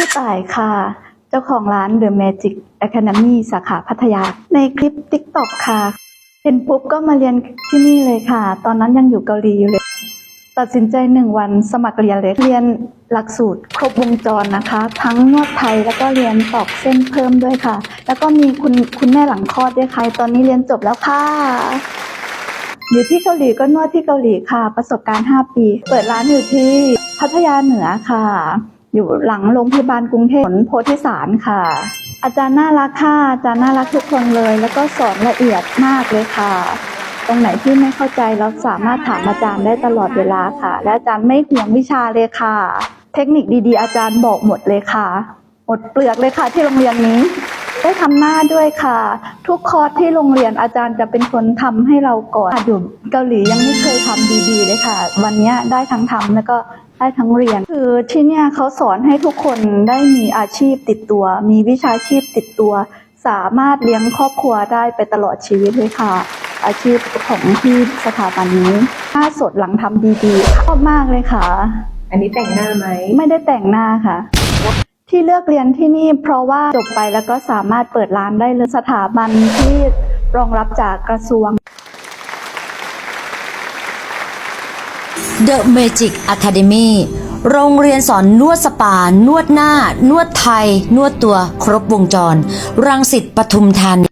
ชื่อต่ายค่ะ เจ้าของร้าน The Magic Academy สาขาพัทยา ในคลิป TikTok ค่ะ เห็นปุ๊บก็มาเรียนที่นี่เลยค่ะ ตอนนั้นยังอยู่เกาหลีอยู่เลย ตัดสินใจหนึ่งวันสมัครเรียนเลยเรียนหลักสูตรครบวงจรนะคะ ทั้งนวดไทยแล้วก็เรียนตอกเส้นเพิ่มด้วยค่ะ แล้วก็มีคุณคุณแม่หลังคลอดด้วยค่ะ ตอนนี้เรียนจบแล้วค่ะอยู่ที่เกาหลีก็นวดที่เกาหลีค่ะ ประสบการณ์ 5 ปี เปิดร้านอยู่ที่พัทยาเหนือค่ะ อยู่หลังโรงพยาบาลกรุงเทพโพธิสารค่ะ อาจารย์น่ารักค่ะอาจารย์น่ารักทุกคนเลย แล้วก็สอนละเอียดมากเลยค่ะ ตรงไหนที่ไม่เข้าใจเราสามารถถามอาจารย์ได้ตลอดเวลาค่ะ และอาจารย์ไม่ห่วงวิชาเลยค่ะ เทคนิคดีๆ อาจารย์บอกหมดเลยค่ะหมดเปลือกเลยค่ะที่โรงเรียนนี้ ได้ทำหน้าด้วยค่ะ ทุกคอร์สที่โรงเรียนอาจารย์จะเป็นคนทำให้เราก่อนอยู่เกาหลียังไม่เคยทำดีๆเลยค่ะ วันเนี้ยได้ทั้งทำแล้วก็ได้ทั้งเรียน คือที่เนี่ยเขาสอนให้ทุกคนได้มีอาชีพติดตัว มีวิชาชีพติดตัว สามารถเลี้ยงครอบครัวได้ไปตลอดชีวิตเลยค่ะ อาชีพของที่สถาบันนี้หน้าสดหลังทำดีๆค่ะชอบมากเลยค่ะ อันนี้แต่งหน้าไหม ไม่ได้แต่งหน้าค่ะ ที่เลือกเรียนที่นี่เพราะว่าจบไปแล้วก็สามารถเปิดร้านได้เลยสถาบันที่รองรับจากกระทรวง The Magic Academy โรงเรียนสอนนวดสปา นวดหน้า นวดไทย นวดตัว ครบวงจร รังสิตปทุมธานี